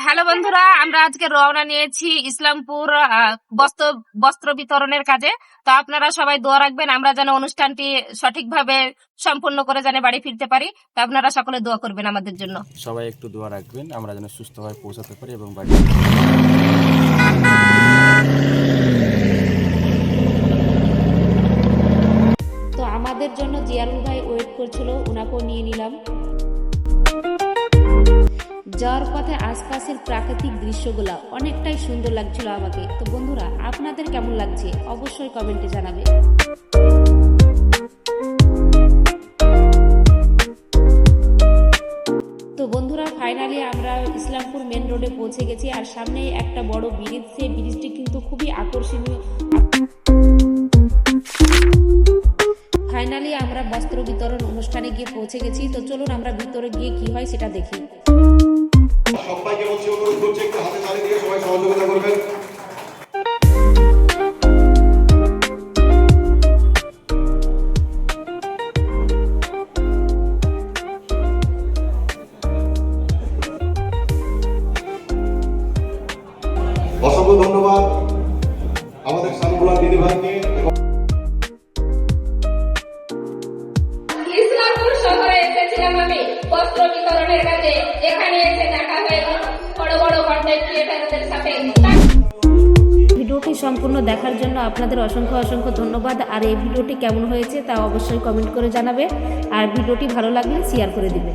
Hello বন্ধুরা আমরা আজকে রওনা নিয়েছি ইসলামপুর আহ, বস্ত্র বস্ত্র বিতরণের কাজে। তো আপনারা সবাই দোয়া রাখবেন আমরা যেন অনুষ্ঠানটি সঠিকভাবে সম্পূর্ণ করে যেন বাড়ি ফিরতে পারি। তো আপনারা সকলে দোয়া করবেন আমাদের জন্য। সবাই একটু দোয়া রাখবেন আমরা যেন সুস্থভাবে পৌঁছাতে পারি এবং বাড়ি তো আমাদের জন্য জিয়ারুল ভাই ওয়েট করছিল ওনাকেও নিয়ে নিলাম। যাওয়ার পথে আশপাশের প্রাকৃতিক দৃশ্যগুলো অনেকটাই সুন্দর লাগছিল আমাকে। তো বন্ধুরা, আপনাদের কেমন লাগছে? অবশ্যই কমেন্টে জানাবে তো বন্ধুরা ফাইনালি আমরা ইসলামপুর মেন রোডে পৌঁছে গেছি আর সামনে একটা বড় ব্রিজ সেই ব্রিজটি কিন্তু খুবই আকর্ষণীয়। ফাইনালি আমরা বস্ত্র বিতরণ অনুষ্ঠানে গিয়ে পৌঁছে গেছি। তো চলুন আমরা ভিতরে গিয়ে কি হয় সেটা দেখি। সবাইকে বলছি, অনুরোধ করছি, একটু হাতে দিয়ে সবাই সহযোগিতা করবেন। অসংখ্য ধন্যবাদ আমাদের সানগুলা দিদি ভাইকে ইসলামপুর আমি, বস্ত্র বিতরণের কাজে। এখানে এসে ভিডিওটি সম্পূর্ণ দেখার জন্য আপনাদের অসংখ্য অসংখ্য ধন্যবাদ। আর এই ভিডিওটি কেমন হয়েছে তা অবশ্যই কমেন্ট করে জানাবে। আর ভিডিওটি ভালো লাগলে শেয়ার করে দিবে।